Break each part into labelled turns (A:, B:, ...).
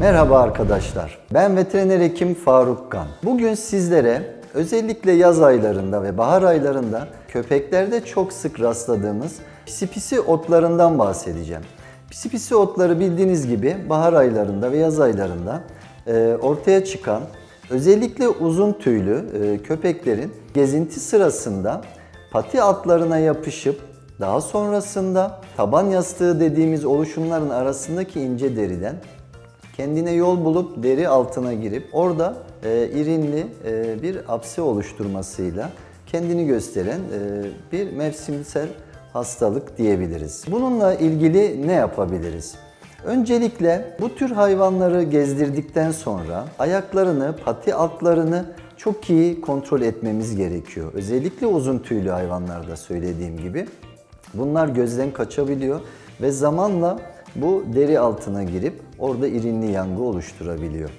A: Merhaba arkadaşlar. Ben veteriner hekim Faruk Kan. Bugün sizlere özellikle yaz aylarında ve bahar aylarında köpeklerde çok sık rastladığımız pisi pisi otlarından bahsedeceğim. Pisi pisi otları bildiğiniz gibi bahar aylarında ve yaz aylarında e, ortaya çıkan özellikle uzun tüylü e, köpeklerin gezinti sırasında pati altlarına yapışıp daha sonrasında taban yastığı dediğimiz oluşumların arasındaki ince deriden kendine yol bulup deri altına girip orada e, irinli e, bir apse oluşturmasıyla kendini gösteren e, bir mevsimsel hastalık diyebiliriz. Bununla ilgili ne yapabiliriz? Öncelikle bu tür hayvanları gezdirdikten sonra ayaklarını, pati altlarını çok iyi kontrol etmemiz gerekiyor. Özellikle uzun tüylü hayvanlarda söylediğim gibi. Bunlar gözden kaçabiliyor ve zamanla bu deri altına girip orada irinli yangı oluşturabiliyor.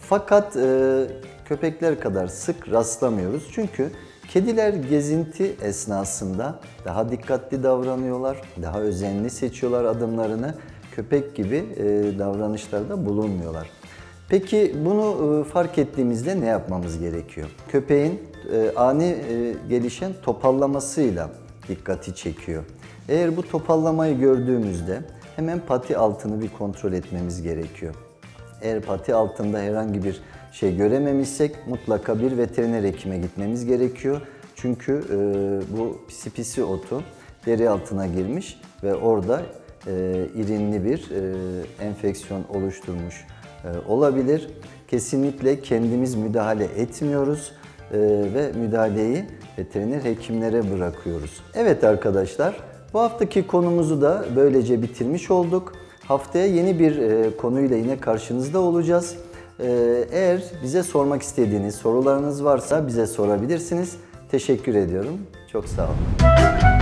A: Fakat e, köpekler kadar sık rastlamıyoruz çünkü kediler gezinti esnasında daha dikkatli davranıyorlar, daha özenli seçiyorlar adımlarını, köpek gibi e, davranışlarda bulunmuyorlar. Peki bunu e, fark ettiğimizde ne yapmamız gerekiyor? Köpeğin e, ani e, gelişen topallamasıyla dikkati çekiyor. Eğer bu topallamayı gördüğümüzde hemen pati altını bir kontrol etmemiz gerekiyor. Eğer pati altında herhangi bir şey görememişsek mutlaka bir veteriner hekime gitmemiz gerekiyor. Çünkü e, bu pisi pisi otu deri altına girmiş ve orada e, irinli bir e, enfeksiyon oluşturmuş e, olabilir. Kesinlikle kendimiz müdahale etmiyoruz e, ve müdahaleyi veteriner hekimlere bırakıyoruz. Evet arkadaşlar, bu haftaki konumuzu da böylece bitirmiş olduk. Haftaya yeni bir e, konuyla yine karşınızda olacağız. E, eğer bize sormak istediğiniz sorularınız varsa bize sorabilirsiniz. Teşekkür ediyorum. Çok sağ olun.